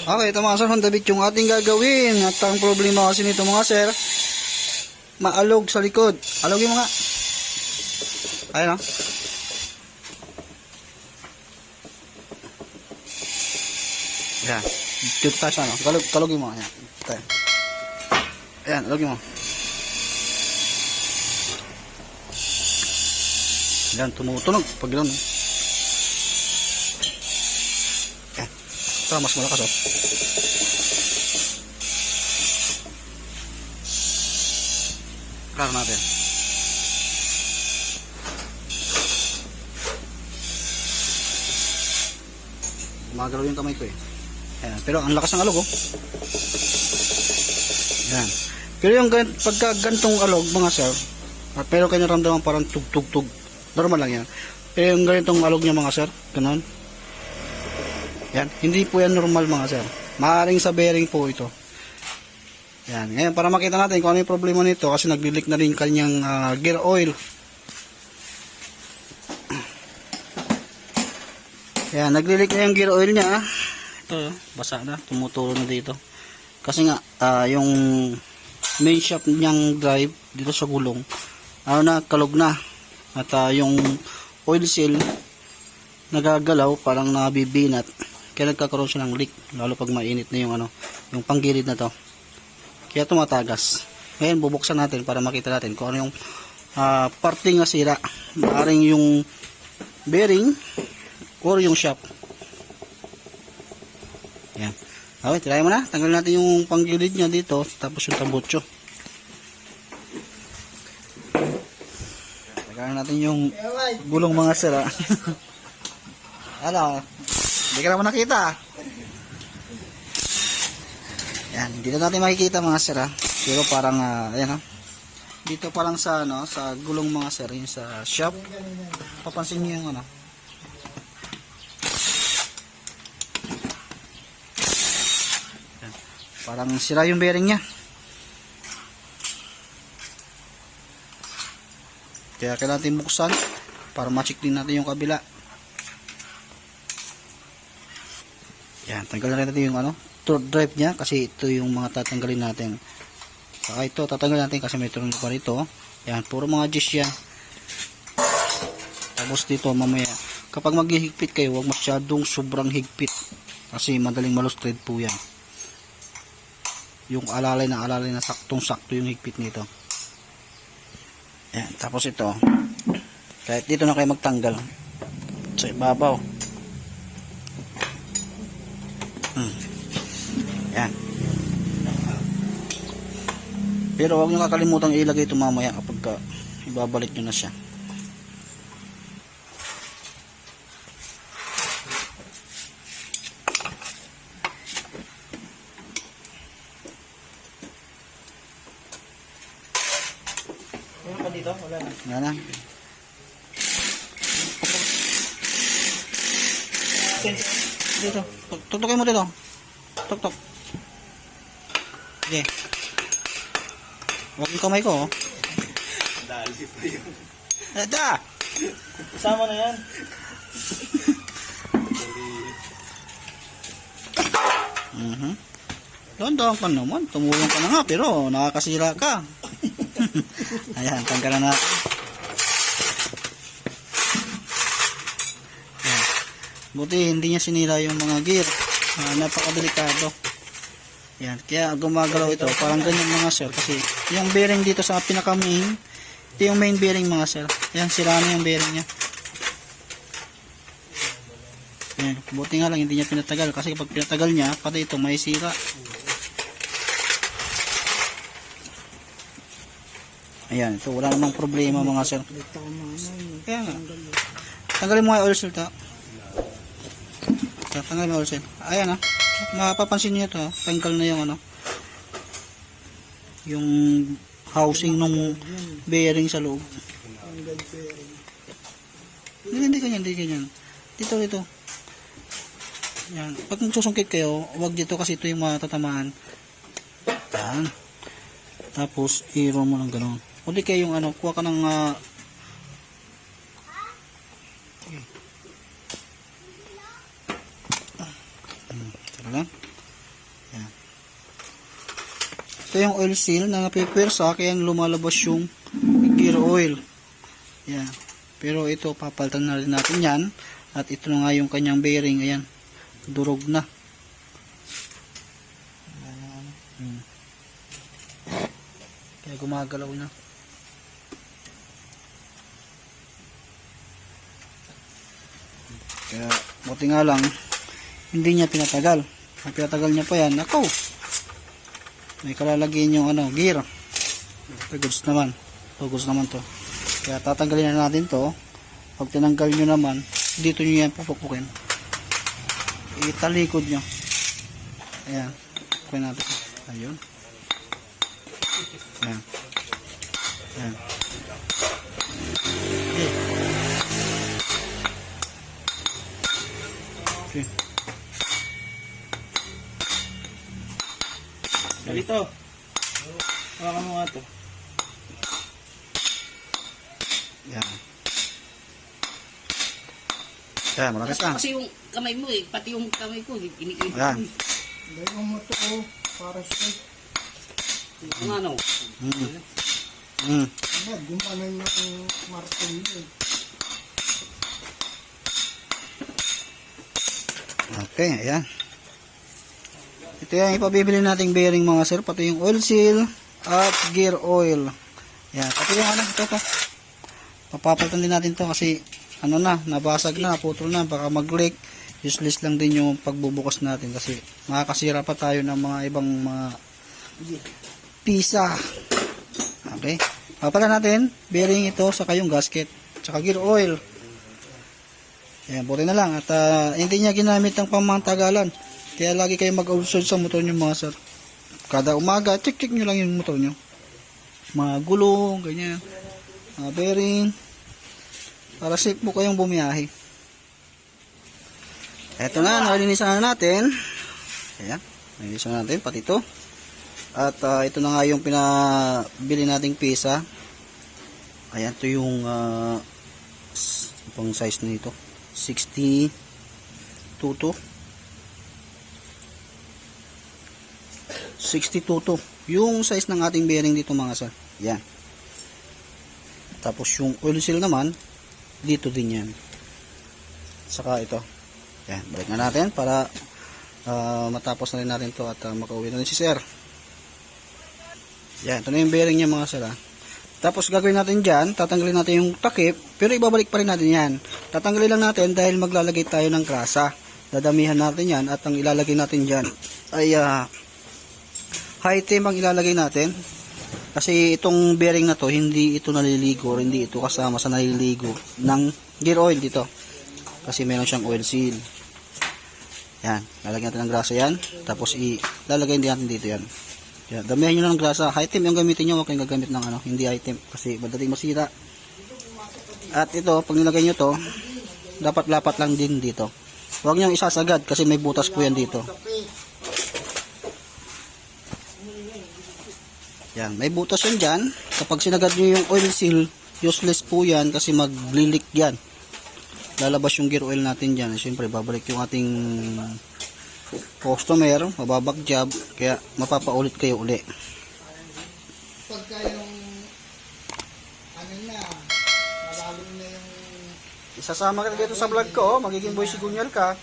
Okay, ito mga sir, Honda yung ating gagawin. At ang problema kasi nito mga sir, maalog sa likod. Alogin mo nga. Ayun o. Yan. Cute tayo siya, no? Kalog, kalogin mo. Yan. Tayo. Ayan, alogin mo. Yan, tumutunog. Pag gano'n. Yan. Ito, mas malakas, oh. Klar natin. Gumagalaw yung kamay ko eh. Ayan. Pero ang lakas ng alog oh. Ayan. Pero yung pagka gantong alog mga sir, at pero kayo naramdaman parang tug-tug-tug. Normal lang yan. Pero yung ganitong alog niya mga sir, ganun. Yan. Hindi po yan normal mga sir. Maaring sa bearing po ito. Yan. Ngayon, para makita natin kung ano yung problema nito kasi nagli-leak na rin kanyang ah, gear oil. Yan, nagli-leak na yung gear oil niya. Ito, basa na. Tumutulo na dito. Kasi nga, ah, yung main shaft niyang drive dito sa gulong, ano na, kalog na. At ah, yung oil seal, nagagalaw, parang nabibinat. Kaya nagkakaroon siya ng leak. Lalo pag mainit na yung ano, yung panggilid na to. Kaya tumatagas. Ngayon, bubuksan natin para makita natin kung ano yung ah, parte nga sira. Maaring yung bearing or yung shaft. Yan. Okay, try mo na. Tanggalin natin yung panggilid niya dito, tapos yung tambutso. Tanggalin natin yung gulong mga sira. ano? Hindi ka naman nakita. Yan, dito natin makikita mga sir ha. Pero parang ah, ayan ha. Dito pa lang sa ano, sa gulong mga sir, yung sa shop. Papansin niyo yung ano. Yan. Parang sira yung bearing niya. Kaya kailangan natin buksan para ma-check din natin yung kabila. Yan, tanggalin natin yung ano, third drive niya kasi ito yung mga tatanggalin natin. Saka ito, tatanggalin natin kasi may turn pa rito. Yan, puro mga G's yan. Tapos dito mamaya, kapag maghihigpit kayo, huwag masyadong sobrang higpit. Kasi madaling malustred po yan. Yung alalay na alalay na saktong sakto yung higpit nito. Yan, tapos ito, kahit dito na kayo magtanggal. Sa ibabaw. Pero huwag nyo kakalimutan ilagay ito mamaya kapag ka ibabalik nyo na siya. Meron pa dito? Wala na. Yan na. Dito. Tuk- Tuktukin mo dito. Tuk tuk. Sige. Huwag yung kamay ko. Oh. Dali pa yun. Ada! Kasama na yan. Mhm. Doon ka naman. Tumulong ka na nga pero nakakasira ka. Ayan, tanggalan na. Ayan. Buti hindi niya sinira yung mga gear. Ah, napakadelikado. Yan, kaya gumagalaw ito. Parang ganyan mga sir. Kasi yung bearing dito sa pinaka main, ito yung main bearing mga sir. Yan, sira na yung bearing niya. Yan, buti nga lang hindi niya pinatagal. Kasi pag pinatagal niya, pati ito may sira. Ayan, ito wala namang problema mga sir. Kaya nga. Tanggalin mo nga oil seal to. Tanggalin mo oil seal. Ayan ah. Mapapansin niyo to. Tanggal na yung ano. Yung housing ng bearing sa loob. Hindi, hindi ganyan, hindi ganyan. Dito, dito. Yan. Pag magsusungkit kayo, wag dito kasi ito yung matatamaan. Yan. Tapos, i-roll mo ng ganun. Uli kayo yung ano, kuha ka ng tara lang. Ito yung oil seal na napipwersa kaya lumalabas yung gear oil. Yan. Pero ito, papalitan na rin natin yan. At ito na nga yung kanyang bearing. Ayan. Durog na. Hmm. Kaya gumagalaw na. Kaya, buti nga lang, hindi niya pinatagal. Pinatagal niya pa yan, ako. May kalalagyan yung ano, gear. Goods naman. Goods naman to. Kaya tatanggalin na natin to. Pag tinanggal nyo naman, dito nyo yan pupukukin. Italikod nyo. Ayan. Kuhin natin. Ayun. Ayan. Ayan. Okay. Okay. Dito. Hawakan mo nga to. Yan. Yan, malakas na. Kasi yung kamay mo eh, pati yung kamay ko, iniikot Yan. ko eh. Dahil mo ito oh, para sa Yung ano, Mm. Mm. ano, gumanon yung martin yun. Okay, ayan. Ito yung ipabibili nating bearing mga sir, pati yung oil seal at gear oil. Yan, pati yung ano, ito, ito. Papapalitan din natin to kasi ano na, nabasag na, putol na, baka mag-leak. Useless lang din yung pagbubukas natin kasi makakasira pa tayo ng mga ibang mga pisa. Okay. Papala natin, bearing ito, saka yung gasket, saka gear oil. Ayan, buti na lang. At ah, hindi niya ginamit ng pamantagalan. Kaya lagi kayo mag-observe sa motor nyo mga sir. Kada umaga, check-check nyo lang yung motor nyo. Mga gulong, ganyan. Mga bearing. Para safe po kayong bumiyahe. Eto na, nalinisan na natin. Ayan, nalinisan na natin, pati ito. At ah, ito na nga yung pinabili nating pisa. Ayan, ito yung uh, pang size nito. 60 to 62 to. Yung size ng ating bearing dito mga sir. Yan. Tapos yung oil seal naman, dito din yan. Saka ito. Yan. Balik na natin para ah, matapos na rin natin to at ah, makauwi na rin si sir. Yan. Ito na yung bearing niya mga sir. ah. Tapos gagawin natin dyan, tatanggalin natin yung takip, pero ibabalik pa rin natin yan. Tatanggalin lang natin dahil maglalagay tayo ng grasa. Dadamihan natin yan at ang ilalagay natin dyan ay ah, high temp ang ilalagay natin. Kasi itong bearing na to, hindi ito naliligo, hindi ito kasama sa naliligo ng gear oil dito. Kasi meron siyang oil seal. Yan, lalagyan natin ng grasa yan. Tapos ilalagay din natin dito yan. Yan, damihan nyo lang ng grasa. High temp yung gamitin nyo, huwag kayong gagamit ng ano, hindi high temp. Kasi madaling masira. At ito, pag nilagay nyo to, dapat lapat lang din dito. Huwag nyo isasagad kasi may butas po yan dito. Yan, may butas yan dyan. Kapag sinagad nyo yung oil seal, useless po yan kasi maglilik yan. Lalabas yung gear oil natin dyan. Siyempre, babalik yung ating customer, mababak job, kaya mapapaulit kayo uli. Pagka yung, ano na, malalim na yung, Isasama ka dito sa vlog ko, oh. magiging boy sigunyal ka.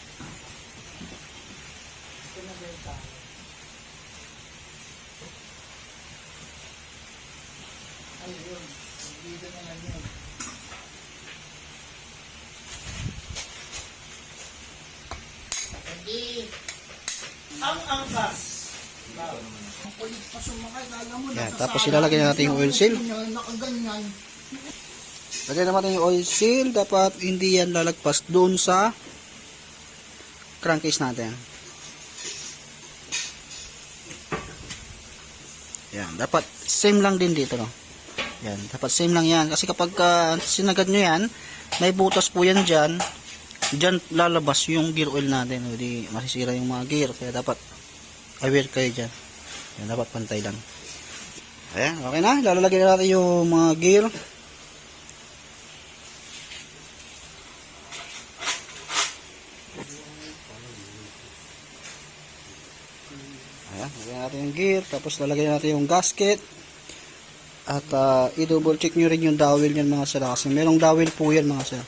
Dito na lang yun. Hindi, Ang angkas. ang kulit pa sumakay, alam mo, Yan, tapos ilalagay na natin yung oil seal. Nakaganyan. Lagyan naman natin yung oil seal, dapat hindi yan lalagpas doon sa crankcase natin. Yan, dapat same lang din dito, no? Yan, dapat same lang yan. Kasi kapag ah, sinagad nyo yan, may butas po yan dyan, dyan lalabas yung gear oil natin. Hindi masisira yung mga gear. Kaya dapat aware kayo dyan. Yan, dapat pantay lang. Ayan, okay na. Lalagay na natin yung mga gear. Ayan, lagyan natin yung gear, tapos lalagyan natin yung gasket. At ah, i-double check nyo rin yung dowel yan mga sir. Kasi merong dowel po yan mga sir.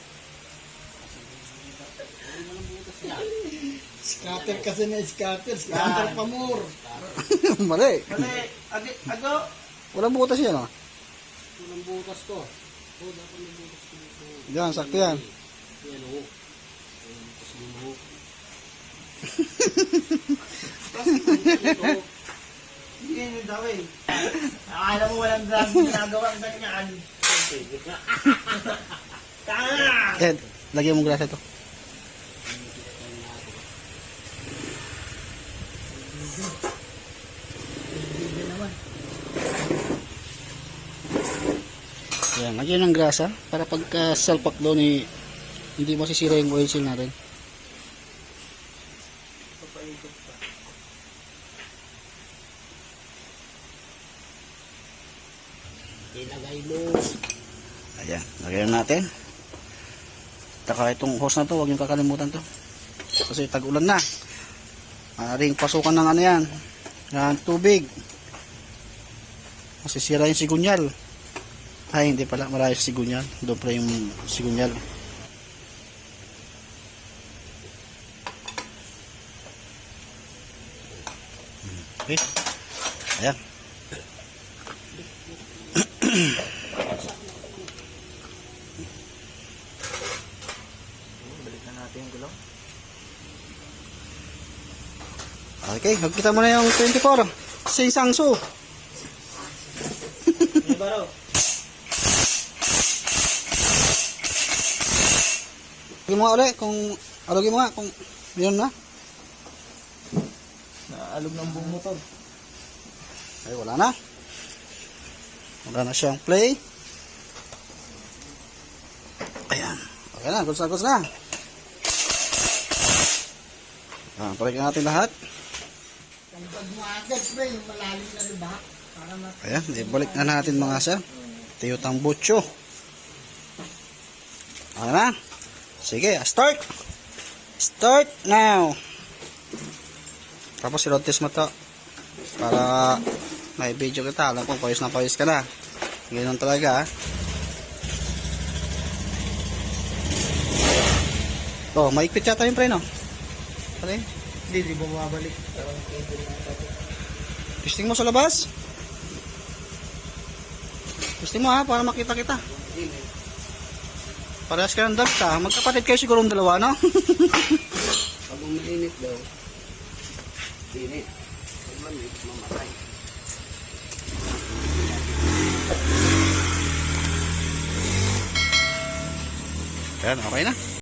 Scatter kasi na scatter. Scatter pa more. Mali. Mali. Adi, ago. Walang butas yan ah. Unang butas to. Yan, sakto yan. Yan o. Butas mo mo. Hindi yan yung dawin. Akala mo walang drag ginagawa ang ganyan. Tanga! Ed, lagyan mo grasa ito. Ayan, lagyan ng grasa para pagka salpak doon eh, hindi masisira yung oil seal natin. Ayan, lagyan natin. Taka itong hose na to, huwag niyong kakalimutan to. Kasi tag-ulan na. Maaaring pasukan ng ano yan, ng tubig. Masisira yung sigunyal. Ay, hindi pala, marami sigunyal. Doon pala yung sigunyal. Okay. Ayan. Balikan natin yung gulaw. Okay, magkita mo na yung 24. Sing. May baro. Lagyan mo nga ulit kung alugin mo nga kung yun na. Naalog ng buong motor. Ay, wala na. Wala na siyang play. Ayan. Okay na, gusto na, gusto na. Ayan, palikin natin lahat. Ang pag malalim na lubak. Para. Ayan, ibalik na natin mga sir. Tiyutang butcho. Okay na. Sige, start. Start now. Tapos test mo to. Para may video kita. Alam ko, payos na payos ka na. Ganyan talaga. ah. Oh, maikpit yata yung preno. Ano yun? Hindi, di bumabalik. Testing mo sa labas. Testing mo ha, para makita kita. Parehas ka ng dagta. Magkapatid kayo siguro ng dalawa, no? Pag umiinit daw. Init. Pag malamig, mamatay. Yan, okay na.